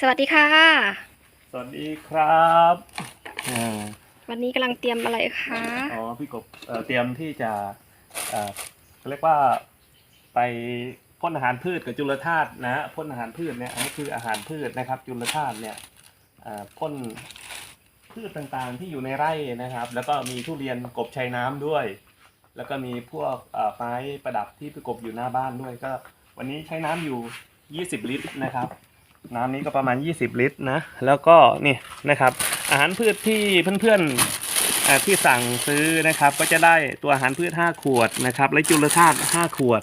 สวัสดีค่ะ สวัสดีครับอ่าวันนี้กำลังเตรียมอะไรคะอ๋อพี่กบเอ่อเตรียมที่จะเอ่อเรียกว่าไปพ่นอาหารพืชกับจุลธาตุนะฮะพ่นอาหารพืชเนี่ยอันนี้คืออาหารพืชนะครับ จุลธาตุเนี่ยเอ่อพ่นพืชต่างๆที่อยู่ในไร่นะครับ แล้วก็มีทุเรียนกบชายน้ำด้วย แล้วก็มีพวกเอ่อไม้ประดับที่พี่กบอยู่หน้าบ้านด้วยก็ วันนี้ใช้น้ำอยู่ 20 ลิตรนะครับ น้ำนี้ก็ประมาณ 20 ลิตรนะ แล้วก็นี่นะครับ อาหารพืชที่เพื่อนๆอ่าที่สั่งซื้อนะครับ ก็จะได้ตัวอาหารพืช 5 ขวดนะครับ และจุลธาตุ5ขวด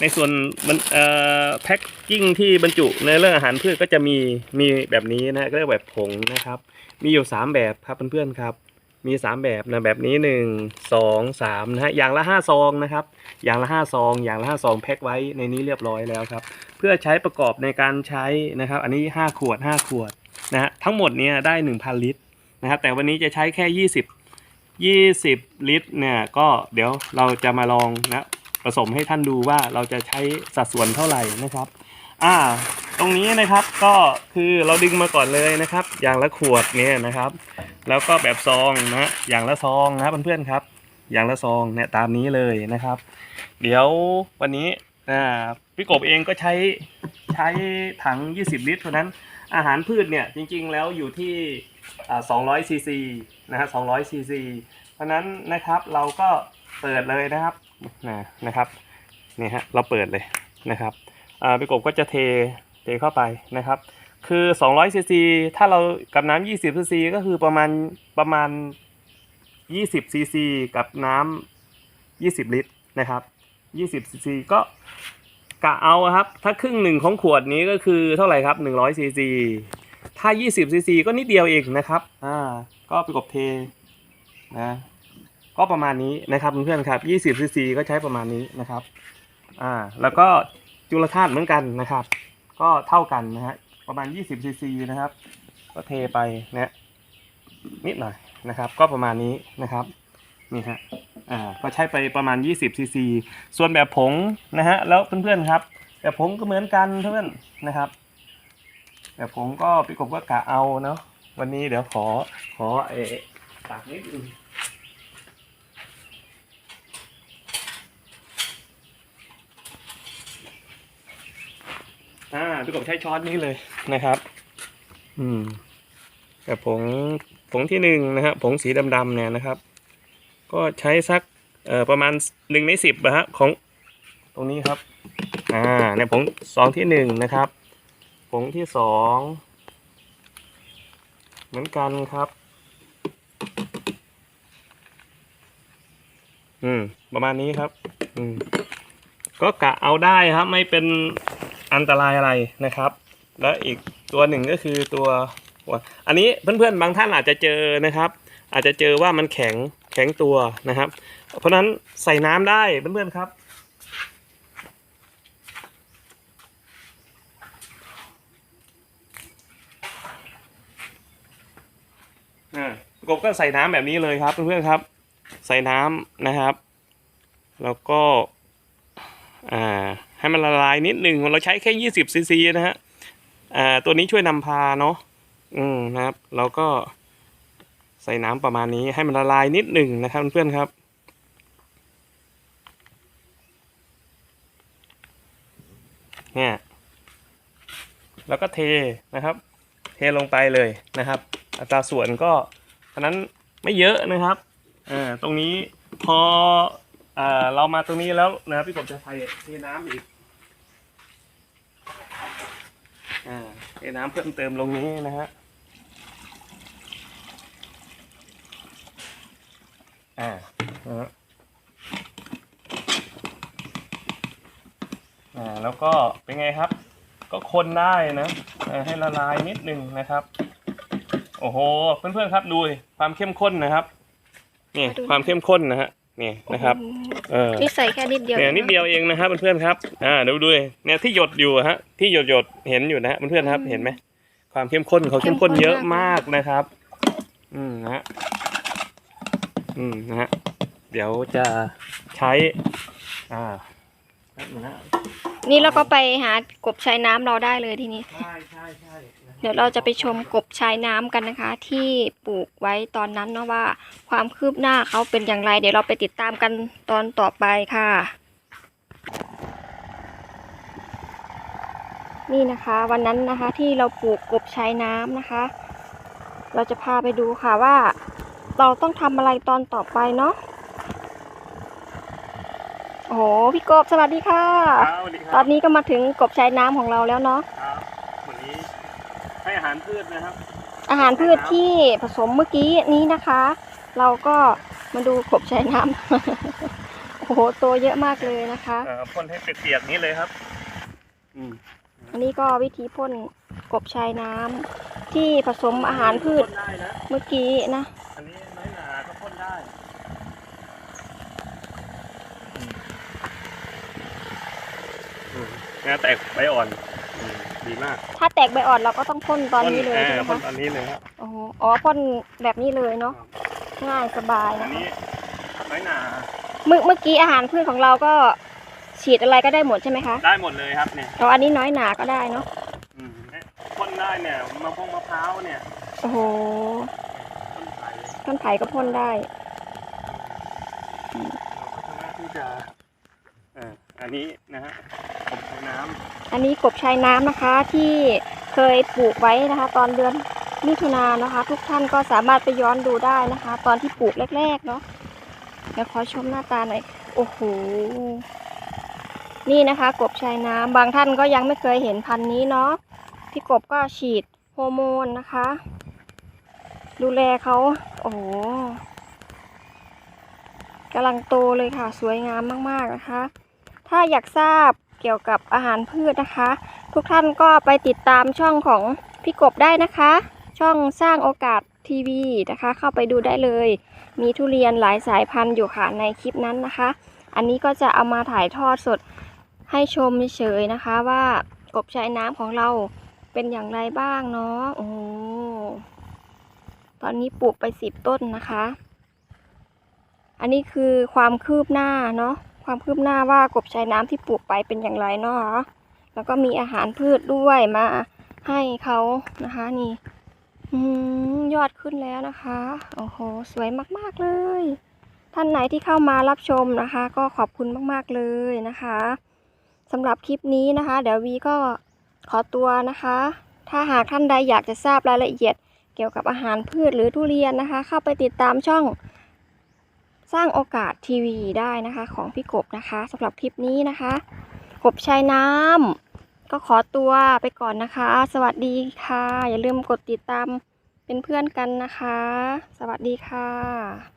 ในส่วนแพ็คกิ้งที่บรรจุในเรื่องอาหารพืชก็จะมีมีแบบนี้นะก็เรียกแบบผงนะครับ มีอยู่ 3 แบบครับเพื่อนๆครับ มี 3 แบบนะแบบนี้ 1 2 3นะฮะอย่างละ 5 ซองนะครับ อย่างละ 5 ซอง อย่างละ 5 ซองแพ็คไว้ในนี้เรียบร้อยแล้วครับ พื่อใช้ประกอบในการใช้นะครับ อันนี้ 5 ขวด 5 ขวดนะฮะทั้งหมดเนี่ยได้ 1,000 ลิตรนะครับแต่วันนี้จะใช้แค่ 20 20 ลิตรเนี่ยก็เดี๋ยวเราจะมาลองนะผสมให้ท่านดูว่าเราจะใช้สัดส่วนเท่าไหร่นะครับอ่าตรงนี้นะครับก็คือเราดึงมาก่อนเลยนะครับ อย่างละขวดเนี่ยนะครับ แล้วก็แบบซองนะอย่างละซองนะครับเพื่อนๆครับ อย่างละซองเนี่ยตามนี้เลยนะครับ เดี๋ยววันนี้ อ่าพี่กบเองก็ใช้ใช้ถัง 20 ลิตรเพรานั้นอาหารพืชเนี่ยจริงๆแล้วอยู่ที่200ซีซีนะฮะ200ซีซีเพราะฉะนั้นนะครับเราก็เปิดเลยนะครับนะนะครับนี่ฮะเราเปิดเลยนะครับอ่าพี่กบก็จะเทเทเข้าไปนะครับ คือ200ซีซีถ้าเรากับน้ำ20ซีซีก็คือประมาณประมาณ 20ซีซีกับน้ำ20 ลิตรนะครับ 20ซีซีก็กะเอาครับ ถ้าครึ่งหนึ่งของขวดนี้ก็คือเท่าไหร่ครับ100ซีซีถ้า20ซีซีก็นิดเดียวเองนะครับ อ่า ก็ไปกบเทนะ ก็ประมาณนี้นะครับเพื่อนๆครับ20ซีซีก็ใช้ประมาณนี้นะครับ อ่า แล้วก็จุลธาตุเหมือนกันนะครับ ก็เท่ากันนะฮะ ประมาณ20ซีซีนะครับ ก็เทไปนะนิดหน่อยนะครับ ก็ประมาณนี้นะครับ นี่ฮะ อ่าก็ใช้ไปประมาณ 20ซีซีส่วนแบบผงนะฮะแล้วเพื่อนๆครับ แบบผงก็เหมือนกันเพื่อนนะครับ แบบผงก็พี่กบก็กะเอาเนาะวันนี้เดี๋ยวขอขอเอตักนิดนึงอ่าพี่กบใช้ช้อนนี้เลยนะครับ อืมแบบผงผงที่หนึ่งนะฮะผงสีดำๆเนี่ยนะครับ ก็ใช้สักเอ่อประมาณหนึ่งในสิบนะฮะของตรงนี้ครับอ่าเนี่ยผงสองที่หนึ่งนะครับ ผงที่สองเหมือนกันครับ อืม ประมาณนี้ครับ อืม ก็กะเอาได้ครับ ไม่เป็นอันตรายอะไรนะครับ และอีกตัวหนึ่งก็คือตัว อันนี้เพื่อนๆบางท่านอาจจะเจอนะครับ อาจจะเจอว่ามันแข็ง แข็งตัวนะครับ เพราะนั้นใส่น้ำได้เพื่อนๆครับอ่กบก็ใส่น้ำแบบนี้เลยครับเพื่อนๆครับ ใส่น้ำนะครับ แล้วก็ให้มันละลายนิดหนึ่งเราใช้แค่ยี่สิบซีซีนะฮะตัวนี้ช่วยนำพาเนาะอืมนะครับเราก็ ใส่น้ำประมาณนี้ให้มันละลายนิดหนึ่งนะครับเพื่อนๆครับ เนี่ย แล้วก็เทนะครับ เทลงไปเลยนะครับ อัตราส่วนก็อันนั้นไม่เยอะนะครับอ่าตรงนี้พออ่าเรามาตรงนี้แล้วนะครับพี่กบจะเทเทน้ำอีกอ่าเทน้ำเพิ่มเติมลงนี้นะฮะ อ่านะฮะอ่าแล้วก็เป็นไงครับ ก็คนได้นะเอ่อให้ละลายนิดนึงนะครับ โอ้โหเพื่อนๆครับดูดิความเข้มข้นนะครับนี่ความเข้มข้นนะฮะนี่นะครับเออนี่ใส่แค่นิดเดียวเนี่ยนิดเดียวเองนะครับเพื่อนๆครับอ่าดูดูดิเนี่ยที่หยดอยู่อะฮะที่หยดหยดๆเห็นอยู่นะฮะเพื่อนๆครับเห็นไหมความเข้มข้นเขาเข้มข้นเยอะมากนะครับ อืมนะฮะ อืมนะฮะเดี๋ยวจะใช้ อ่าแป๊บนึงนะนี่เราก็ไปหากบชายน้ำเราได้เลยทีนี้ ใช่ใช่ใช่นะครับเดี๋ยวเราจะไปชมกบชายน้ำกันนะคะ ที่ปลูกไว้ตอนนั้นเนาะว่า ความคืบหน้าเขาเป็นอย่างไร เดี๋ยวเราไปติดตามกันตอนต่อไปค่ะ นี่นะคะวันนั้นนะคะที่เราปลูกกบชายน้ำนะคะ เราจะพาไปดูค่ะว่า เราต้องทำอะไรตอนต่อไปเนาะโอ้โหพี่กบสวัสดีค่ะ ครับสวัสดีคตรัอบนนี้ก็มาถึงกบชายน้ำของเราแล้วเนาะครับวันนี้ให้อาหารพืชนะครับ อาหารพืชที่ผสมเมื่อกี้นี้นะคะ เราก็มาดูกบชายน้ำ โอ้โหโตเยอะมากเลยนะคะ เอ่อพ่นให้เปียกๆนี้เลยครับ อืมอันนี้ก็วิธีพ่นกบชายน้ำที่ผสมอาหารพืชพ่นได้นะเมื่อกี้นะ อันนี้น้อยหนาก็พ่นได้ อืมอืมเนี่ยแตกใบอ่อนอืมดีมากถ้าแตกใบอ่อนเราก็ต้องพ่นตอนนี้เลยพ่ใช่ไหมพ่นคะตอนนี้เลยครับโอ้โหอ๋อพ่นแบบนี้เลยเนาะง่ายสบายอันะนคะนี้น้อยหนาเมื่อเมื่อกี้อาหารพืชของเราก็ฉีดอะไรก็ได้หมดใช่ไหมคะได้หมดเลยครับเนี่ยแล้วอันนี้น้อยหนาก็ได้เนาะอืมเนี่ยพ่นได้เนี่ยมะพร้าวมะพร้าวเนี่ยโอ้โหต้นไผ่ต้นไผ่ก็พ่นได้ เราก็สามารถที่ จะเอ่ออันนี้นะฮะผมใช้น้ำอันนี้กบชายน้ำนะคะที่เคยปลูกไว้นะคะ ตอนเดือนมิถุนายนนะคะ ทุกท่านก็สามารถไปย้อนดูได้นะคะ ตอนที่ปลูกแรกๆเนาะเดี๋ยวขอชมหน้าตาหน่อยโอ้โหนี่นะคะ กบชายน้ำบางท่านก็ยังไม่เคยเห็นพันธุ์นี้เนาะพี่กบก็ฉีดฮอร์โมนนะคะ ดูแลเขาโอ้โห กำลังโตเลยค่ะ สวยงามมากๆนะคะ ถ้าอยากทราบเกี่ยวกับอาหารพืชนะคะ ทุกท่านก็ไปติดตามช่องของพี่กบได้นะคะ ช่องสร้างโอกาสทีวีนะคะ เข้าไปดูได้เลย มีทุเรียนหลายสายพันธุ์อยู่ค่ะในคลิปนั้นนะคะ อันนี้ก็จะเอามาถ่ายทอดสดให้ชมเฉยๆนะคะ ว่ากบชายน้ำของเราเป็นอย่างไรบ้างเนาะโอ้ตอนนี้ปลูกไปสิบต้นนะคะ อันนี้คือความคืบหน้าเนาะความคืบหน้าว่ากบชายน้ำที่ปลูกไปเป็นอย่างไรเนาะแล้วก็มีอาหารพืชด้วยมาให้เขานะคะนี่ยอดขึ้นแล้วนะคะ โอ้โห สวยมาก ๆ เลย ท่านไหนที่เข้ามารับชมนะคะ ก็ขอบคุณมาก ๆ เลยนะคะสำหรับคลิปนี้นะคะ เดี๋ยววีก็ขอตัวนะคะ ถ้าหากท่านใดอยากจะทราบรายละเอียดเกี่ยวกับอาหารพืชหรือทุเรียนนะคะ เข้าไปติดตามช่อง สร้างโอกาสทีวีได้นะคะของพี่กบนะคะสำหรับคลิปนี้นะคะ กบชายน้ำก็ขอตัวไปก่อนนะคะ สวัสดีค่ะ อย่าลืมกดติดตามเป็นเพื่อนกันนะคะ สวัสดีค่ะ